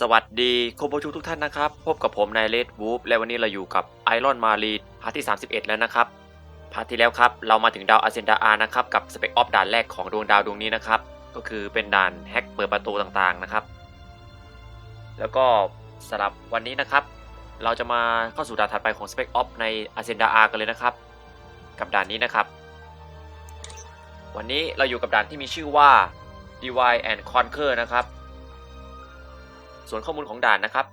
สวัสดีคุณผู้ชมทุกท่านนะครับ พบกับผมนายเลดวูฟและวันนี้เราอยู่กับไอรอนมารีพาร์ทที่ 31 แล้วนะครับ พาร์ทที่แล้วครับ เรามาถึงดาวอาเซนดาอานะครับ กับสเปกออฟด่านแรกของดวงดาวดวงนี้นะครับ ก็คือเป็นด่านแฮกเปิดประตูต่างๆนะครับ แล้วก็สำหรับวันนี้นะครับ เราจะมาเข้าสู่ด่านถัดไปของสเปกออฟในอาเซนดาอากันเลยนะครับ กับด่านนี้นะครับ วันนี้เราอยู่กับด่านที่มีชื่อว่า Divide and Conquer นะครับ ส่วนข้อมูลของด่านนะครับ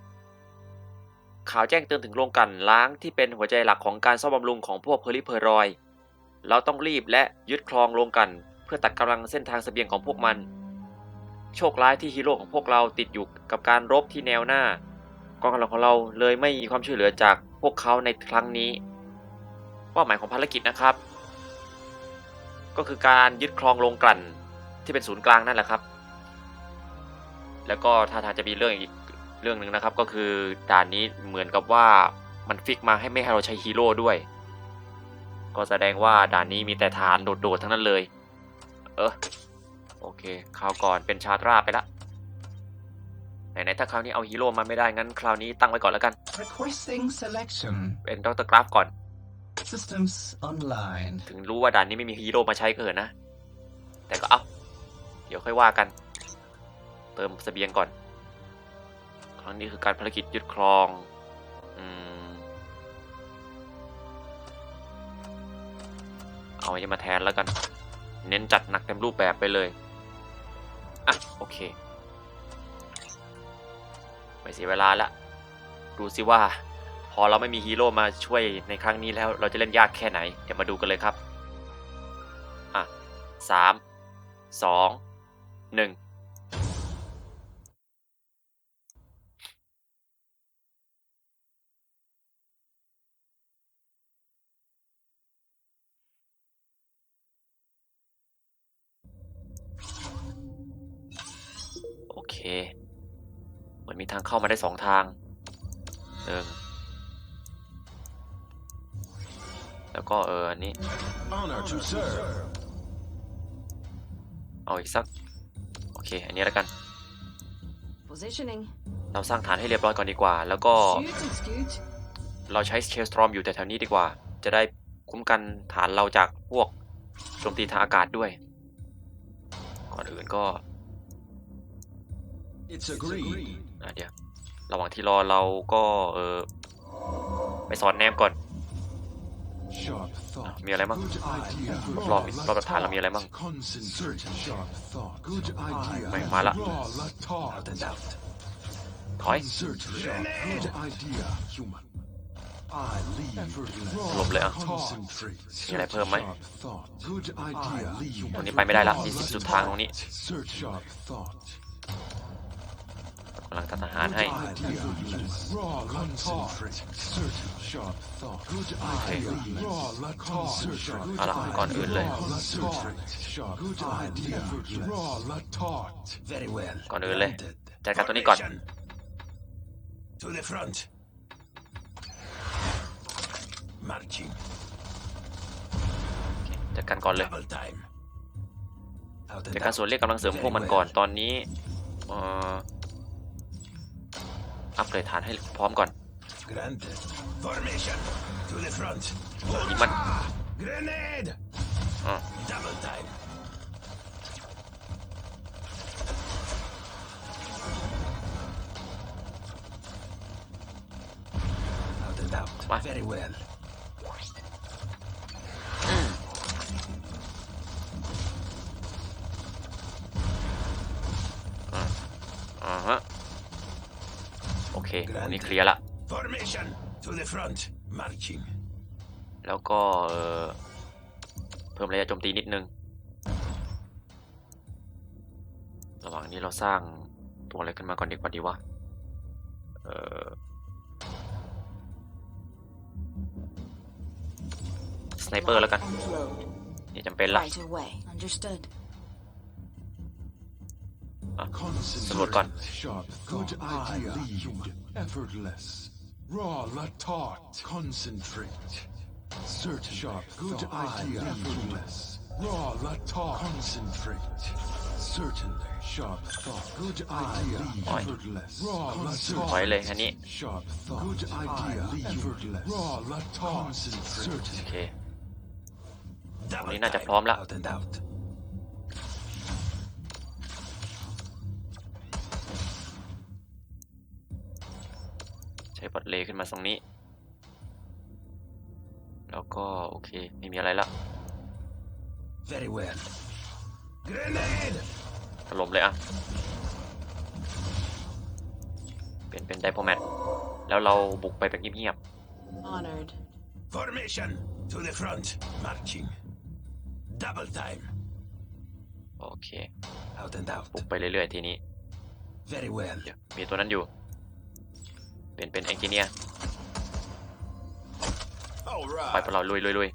ข่าวแจ้งเตือนถึงโรงกลั่นล้างที่เป็นหัวใจหลักของการซ่อมบำรุงของพวกเพอริเพอรอย เราต้องรีบและยึดครองโรงกลั่นเพื่อตัดกำลังเส้นทางเสบียงของพวกมัน โชคร้ายที่ฮีโร่ของพวกเราติดอยู่กับการรบที่แนวหน้ากองกำลังของเราเลยไม่มีความช่วยเหลือจากพวกเขาในครั้งนี้เป้าหมายของภารกิจนะครับ ก็คือการยึดครองโรงกลั่นที่เป็นศูนย์กลางนั่นแหละครับ แล้วก็ท่าทางจะมีเรื่องอีกเรื่องหนึ่งนะครับ ก็คือด่านนี้เหมือนกับว่ามันฟิกมาให้ไม่ให้เราใช้ฮีโร่ด้วย ก็แสดงว่าด่านนี้มีแต่ฐานโดดๆทั้งนั้นเลย เออโอเคคราวก่อนเป็นชาตราไปละไหนๆถ้าคราวนี้เอาฮีโร่มาไม่ได้งั้นคราวนี้ตั้งไว้ก่อนแล้วกัน Requesting selection. เป็นดรกราฟก่อน Systems online. ถึงรู้ว่าด่านนี้ไม่มีฮีโร่มาใช้ก็เถอะนะ แต่ก็เอาเดี๋ยวค่อยว่ากัน เติมสเสบียงก่อน ครั้งนี้คือการภารกิจยึดครองอืมเอาอันนี้มาแทนแล้วกัน เน้นจัดหนักเต็มรูปแบบไปเลย อะ โอเค ไม่เสียเวลาละ ดูสิว่า พอเราไม่มีฮีโร่มาช่วยในครั้งนี้แล้วเราจะเล่นยากแค่ไหน เดี๋ยวมาดูกันเลยครับ อะสามสองหนึ่ง เคมันมีทางเข้ามาได้สองทางหนึ่งแล้วก็เอออันนี้ Honor to serve. เอาอีกสัก โอเค อันนี้แล้วกัน Positioning. เราสร้างฐานให้เรียบร้อยก่อนดีกว่า แล้วก็ Scoot and scoot. เราใช้เชลสตรอมอยู่แต่แถวนี้ดีกว่า จะได้คุ้มกันฐานเราจากพวกโจมตีทางอากาศด้วย ก่อนอื่นก็ It's agreed. อะเดี๋ยว ระหว่างที่รอเราก็เออไปสอนแนมก่อน Sharp thought. มีอะไรบ้าง Good idea. รอบรอบฐานเรามีอะไรบ้าง Concentrate. Sharp thought. Good idea. ไม่มาละ Raw la thought. ถอย Insert sharp. Good idea. Human. I lead. Effortless. หลบเลยอะ Concentrate. มีอะไรเพิ่มไหม Sharp thought. Good idea. ตรงนี้ไปไม่ได้ละมีสิบสุดทางตรงนี้ Search sharp thought. กำลังตัดทหารให้ Good idea. Raw la Concentrate. Search sharp thought. Good idea. Raw la Concentrate. เอาละก่อนอื่นเลย Good idea. Raw la thought. Very well. ก่อนอื่นเลย Granted. จัดการตัวนี้ก่อน Formation. To the front. Marching. จัดการก่อนเลย Double time. Out จาก and การ out. ส่วนเรียกกำลังเสริมพวกมันก่อนตอนนี้ เอ่อ อัปเกรดฐานให้พร้อมก่อน Granted. Formation. To the front. ยิงมัน Grenade. อ่า Double time. Out and out. What? Very well. อ่าฮะ โอ เคตรงนี้เคลียร์ละ Formation. To the front. Marching. แล้วก็เอ่อเพิ่มระยะโจมตีนิดนึง ระหว่างนี้เราสร้างตัวอะไรขึ้นมาก่อนดีกว่าดีวะเอ่อสไนเปอร์แล้วกัน Load. นี่จำเป็นละ Right away. Understood. สำรวจก่อน Concentrate. Sharp Good idea. Lead. Effortless. Raw la taut. Concentrate. Certain. Sharp. Good idea. Effortless. Raw la taut. Concentrate. Certainly. Sharp thought. Good idea. Effortless. Raw la ถอย taut. เลยอันนี้ Sharp thought. Good idea. Effortless. Raw la taut. Concentrate. โอเค Double นี่น่าจะ time. พร้อมละ ช้บอทเลย์ขึ้นมาตรงนี้ แล้วก็โอเค ไม่มีอะไรละ Very well. Grenade! ถล่มเลยอะเป็นเป็นไดโพแมทแล้วเราบุกไปแบบเงียบ Honored. Formation. To the front. Marching. Double time. ๆ โอเค Out and out. บุกไปเรื่อยๆทีนี้ Very well. เดี๋ยวมีตัวนั้นอยู่ เป็นเป็นเอนจิเนียร์ All ไปพวกเราลุยลุยลุย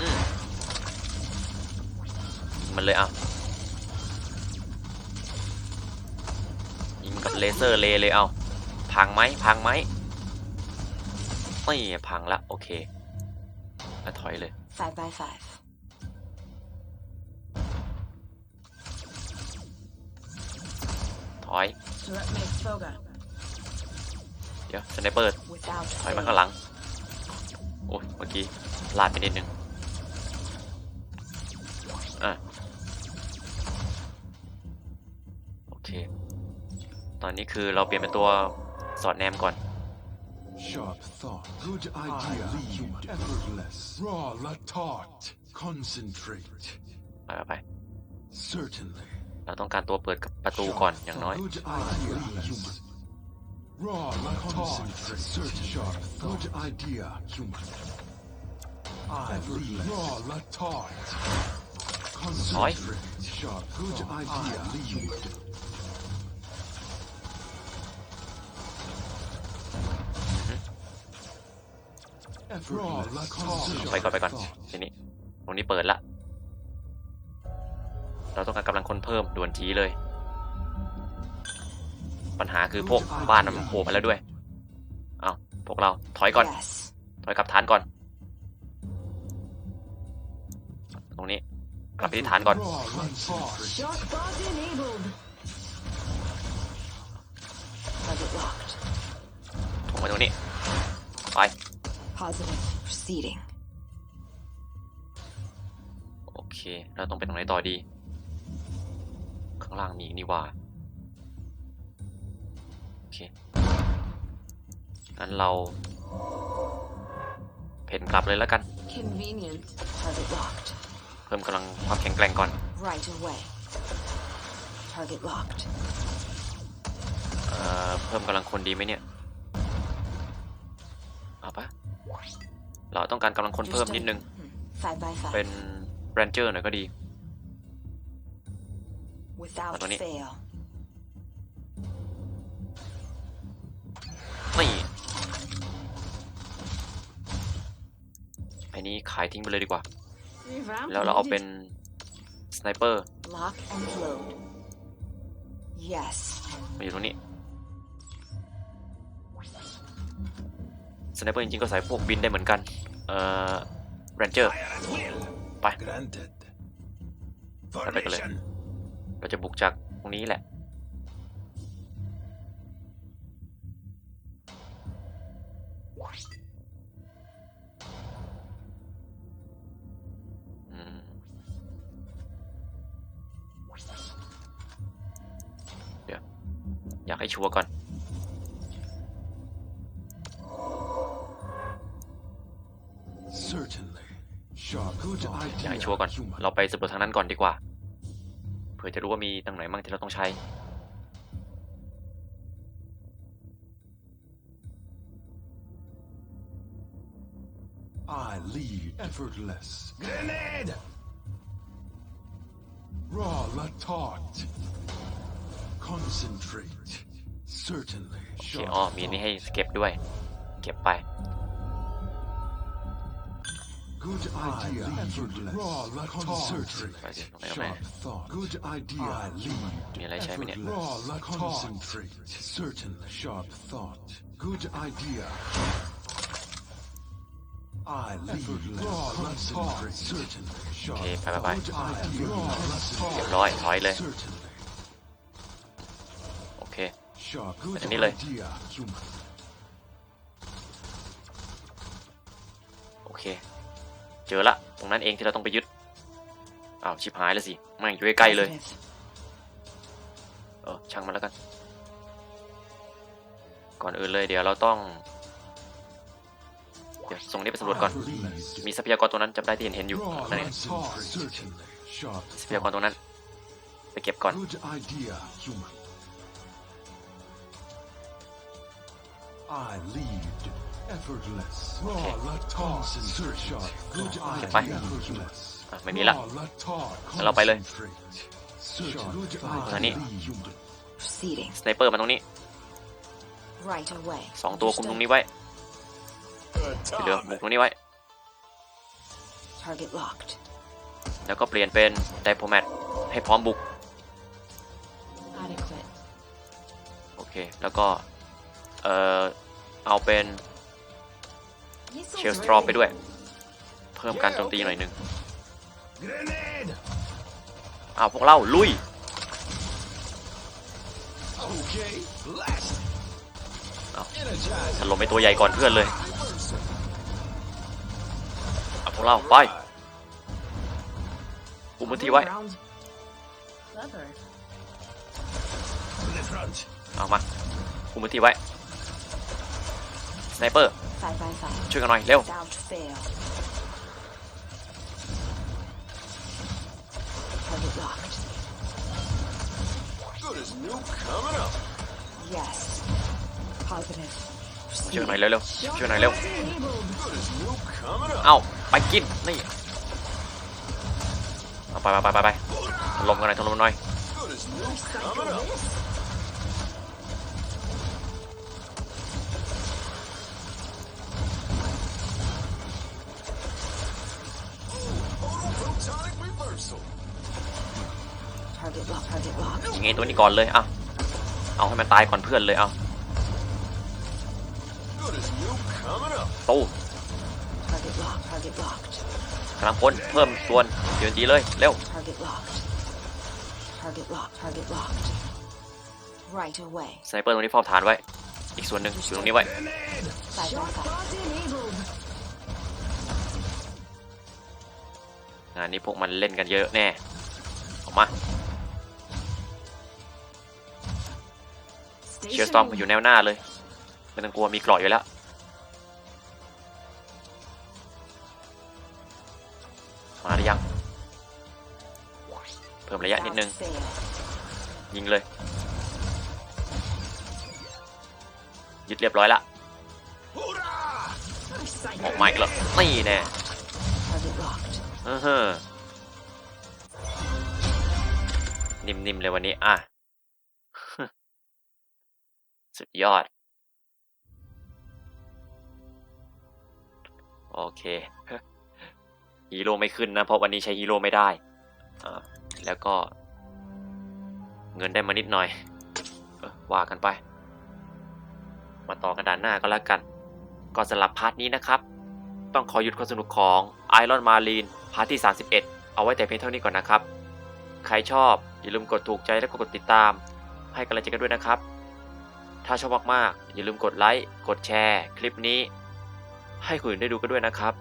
อืมยิงมันเลยอะยิงกับเลเซอร์เลเลยเอาพังไหมพังไหมไม่พังละโอเคแล้วถอยเลย Five by five. ถอย Turret mates Foga. เดี๋ยวสไนเปอร์ Without ถอยมา fail. ข้างหลัง โอ้ยเมื่อกี้พลาดไปนิดนึงอะโอเค ตอนนี้คือเราเปลี่ยนเป็นตัวสอดแนมก่อน Sharp thought. Good idea. Lead. Effortless. Raw la taut. Concentrate. ไปไปไป Certainly. เราต้องการตัวเปิดกับประตูก่อนอย่างน้อย Good idea. Raw la concentrate. Certain. Sharp. Good idea. Human. Effortless. Raw la taut. Concentrate. Sharp. Good idea. Lead. ไปก่อนไปก่อนทีนี้ตรงนี้เปิดละ เราต้องการกำลังคนเพิ่มด่วนจีเลย ปัญหาคือพวกบ้านมันโผล่มาแล้วด้วย เอาพวกเราถอยก่อน Yes. ถอยกลับฐานก่อน ตรงนี้กลับไปที่ฐานก่อน Raw la taut. Shock bot enabled. Target locked. ถงไปตรงนี้ ไป Positive. Proceeding. โอเค เราต้องไปตรงไหนต่อดี ข้างล่างมีอีกนี่หว่าโอเค งั้นเราเพนกลับเลยแล้วกัน Convenient. Target locked. เพิ่มกำลังความแข็งแกร่งก่อน Right away. Target locked. เอ่อเพิ่มกำลังคนดีไหมเนี่ย เอาปะเราต้องการกำลังคนเพิ่มนิดนึง Five by five. เป็นแรนเจอร์หน่อยก็ดี Without Ano ni? fail. อ้นี้ขายทิ้งไปเลยดีกว่า Revamp แล้วเราเอา needed. เป็นสไนเปอร์ Lock and load. Yes. มาอยู่ตรงนี้สไนเปอร์จริงๆก็ใส่พวกบินได้เหมือนกัน เอ่อแรนเจอร์ Fire at will. Bye. Granted. Bye, bye, Formation. เราจะบุกจากตรงนี้แหละ ให้ชัวร์ก่อน Certainly. Sharp. Good อยากให้ idea. ชัวร์ก่อน Human. เราไปสำรวจทางนั้นก่อนดีกว่า เผื่อจะรู้ว่ามีตรงไหนบ้างที่เราต้องใช้ I lead. Effortless. Grenade! Raw la taut. Concentrate. Certainly. โอเค Sharp. อ๋อมีอันนี้ให้เก็บด้วย เก็บไป Good idea. Effortless. Raw, concentrate. Phải chứ, lúc này, lúc Sharp này. thought. Good idea. lead. มีอะไรใช้ไหมเนี่ย Effortless. Raw, concentrate. Certain. Sharp thought. Good idea. I lead. Raw, concentrate. Certain. โอ Sharp. เคไปไปไป Good idea. Raw, เรียบร้อยถอยเลย certain. อันนี้เลยโอเค เจอละ ตรงนั้นเองที่เราต้องไปยึดอ้าวชิบหายแล้วสิแม่งอยู่ใกล้ๆเลยเออช่างมันแล้วกัน ก่อนอื่นเลยเดี๋ยวเราต้องเดี๋ยวส่งนี้ไปสำรวจก่อน มีทรัพยากรตรงนั้นจำได้ที่เห็นเห็นอยู่นั่นเองทรัพยากรตรงนั้นไปเก็บก่อน I lead. Effortless. Raw, let concentrate. Sharp. Good idea. Phải. Effortless. อะไม่มีละ Raw, let talk. งั้นเราไปเลย Concentrate. Certain. Good ทางนี้ idea. Human. Proceeding. สไนเปอร์มาตรงนี้ Right away. สองตัวคุมตรงนี้ไว้ที่เหลือบุกตรงนี้ไว้ Target locked. แล้วก็เปลี่ยนเป็นไดโพแมทให้พร้อมบุก Adequate. โอเค แล้วก็ เอ่อเอาเป็น Missiles เชลสตรอม ready. ไปด้วย เพิ่มการโจมตีหน่อยหนึ่ง Grenade! อ้าวพวกเราลุย Okay, blast! Oh. Energize! ถล่มไปตัวใหญ่ก่อนเพื่อนเลยเอาพวกเราไปคุมพื้นที่ไว้ Round. Clever. To the front! เอามาคุมพื้นที่ไว้ส ไนเปอร์ Five by five. ช่วยกันหน่อยเร็ว Without fail. Target locked. Good as new coming up! Yes. Positive. ช่วยกันหน่อยเร็วๆช่วยหน่อยเร็ว Good as new coming up! เอ้าไปกินนี่เอาไปไปไปไปไปถล่มกันหน่อยถล่มกันหน่อย locked. Target locked. ยิงไอ้ตัวนี้ก่อนเลยอะเอาให้มันตายก่อนเพื่อนเลยเอา Good as new coming up! ตู้ Target locked. Target locked. กำลังพ้นเพิ่มส่วนเดี๋ยวจีเลยเร็ว Target locked. Target locked. Target locked. Right away. สไนเปอร์ตรงนี้เฝ้าฐานไว้ อีกส่วนหนึ่งอยู่ตรงนี้ไว้ งานนี้พวกมันเล่นกันเยอะแน่ ออกมา เชียร์สตอมอยู่แนวหน้าเลยไม่ต้องกลัวมีเกราะอยู่แล้ว มาหรือยัง เพิ่มระยะนิดนึง Without fail. ยิงเลย ยึดเรียบร้อยละ Hoorah! ออกมาอีกแล้วนี่แน่ Target locked. เออเฮ้อนิ่มๆเลยวันนี้ อะ สุดยอด โอเค ฮีโร่ไม่ขึ้นนะ เพราะวันนี้ใช้ฮีโร่ไม่ได้ อ่า แล้วก็ เงินได้มานิดหน่อยว่ากันไป มาต่อกันด่านหน้าก็แล้วกัน ก่อนสำหรับพาร์ทนี้นะครับ ต้องขอหยุดความสนุกของ Iron Marine พาร์ทที่ 31 เอาไว้แต่เพียงเท่านี้ก่อนนะครับ ใครชอบอย่าลืมกดถูกใจและกดติดตาม ให้กำลังใจกันด้วยนะครับ ถ้าชอบมากๆ อย่าลืมกดไลค์กดแชร์คลิปนี้ ให้คนอื่นได้ดูกันด้วยนะครับ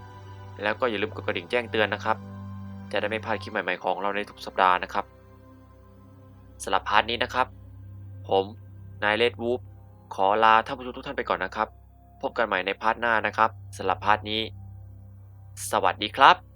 แล้วก็อย่าลืมกดกระดิ่งแจ้งเตือนนะครับ จะได้ไม่พลาดคลิปใหม่ๆของเราในทุกสัปดาห์นะครับสำหรับพาร์ทนี้นะครับ ผมนายเลดวูฟขอลาท่านผู้ชมทุกท่านไปก่อนนะครับ พบกันใหม่ในพาร์ทหน้านะครับสำหรับพาร์ทนี้ สวัสดีครับ